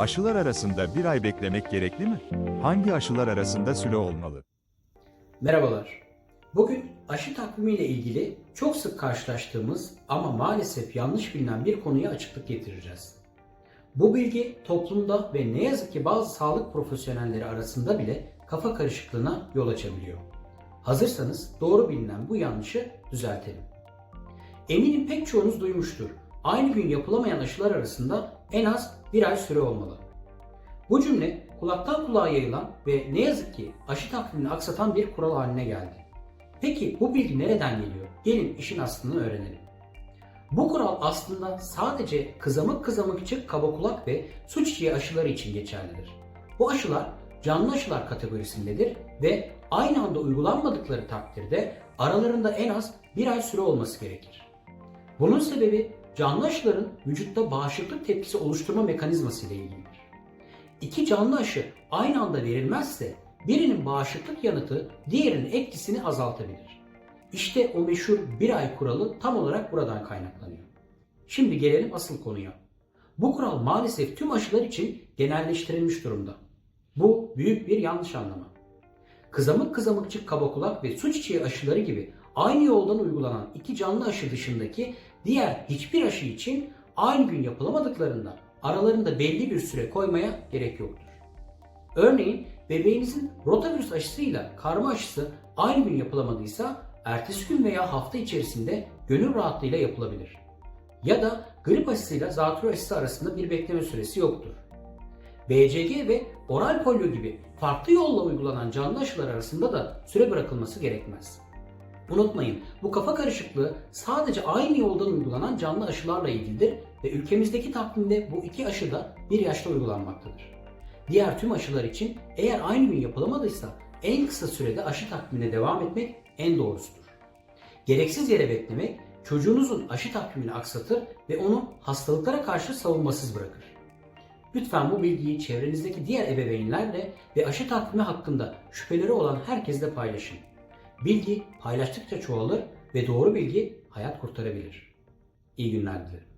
Aşılar arasında bir ay beklemek gerekli mi? Hangi aşılar arasında süre olmalı? Merhabalar. Bugün aşı takvimi ile ilgili çok sık karşılaştığımız ama maalesef yanlış bilinen bir konuya açıklık getireceğiz. Bu bilgi toplumda ve ne yazık ki bazı sağlık profesyonelleri arasında bile kafa karışıklığına yol açabiliyor. Hazırsanız doğru bilinen bu yanlışı düzeltelim. Eminim pek çoğunuz duymuştur. Aynı gün yapılamayan aşılar arasında en az bir ay süre olmalı. Bu cümle kulaktan kulağa yayılan ve ne yazık ki aşı takvimini aksatan bir kural haline geldi. Peki bu bilgi nereden geliyor? Gelin işin aslını öğrenelim. Bu kural aslında sadece kızamık kızamıkçık kaba kulak ve su çiçeği aşıları için geçerlidir. Bu aşılar canlı aşılar kategorisindedir ve aynı anda uygulanmadıkları takdirde aralarında en az bir ay süre olması gerekir. Bunun sebebi canlı aşıların vücutta bağışıklık tepkisi oluşturma mekanizması ile ilgilidir. İki canlı aşı aynı anda verilmezse birinin bağışıklık yanıtı diğerinin etkisini azaltabilir. İşte o meşhur bir ay kuralı tam olarak buradan kaynaklanıyor. Şimdi gelelim asıl konuya. Bu kural maalesef tüm aşılar için genelleştirilmiş durumda. Bu büyük bir yanlış anlama. Kızamık kızamıkçık kaba kulak ve su çiçeği aşıları gibi aynı yoldan uygulanan iki canlı aşı dışındaki diğer hiçbir aşı için aynı gün yapılamadıklarında aralarında belli bir süre koymaya gerek yoktur. Örneğin bebeğinizin rotavirüs aşısıyla karma aşısı aynı gün yapılamadıysa ertesi gün veya hafta içerisinde gönül rahatlığıyla yapılabilir. Ya da grip aşısıyla zatürre aşısı arasında bir bekleme süresi yoktur. BCG ve oral polio gibi farklı yolla uygulanan canlı aşılar arasında da süre bırakılması gerekmez. Unutmayın bu kafa karışıklığı sadece aynı yoldan uygulanan canlı aşılarla ilgilidir ve ülkemizdeki takvimde bu iki aşı da bir yaşta uygulanmaktadır. Diğer tüm aşılar için eğer aynı gün yapılamadıysa en kısa sürede aşı takvimine devam etmek en doğrusudur. Gereksiz yere beklemek çocuğunuzun aşı takvimini aksatır ve onu hastalıklara karşı savunmasız bırakır. Lütfen bu bilgiyi çevrenizdeki diğer ebeveynlerle ve aşı takvimi hakkında şüpheleri olan herkesle paylaşın. Bilgi paylaştıkça çoğalır ve doğru bilgi hayat kurtarabilir. İyi günler dilerim.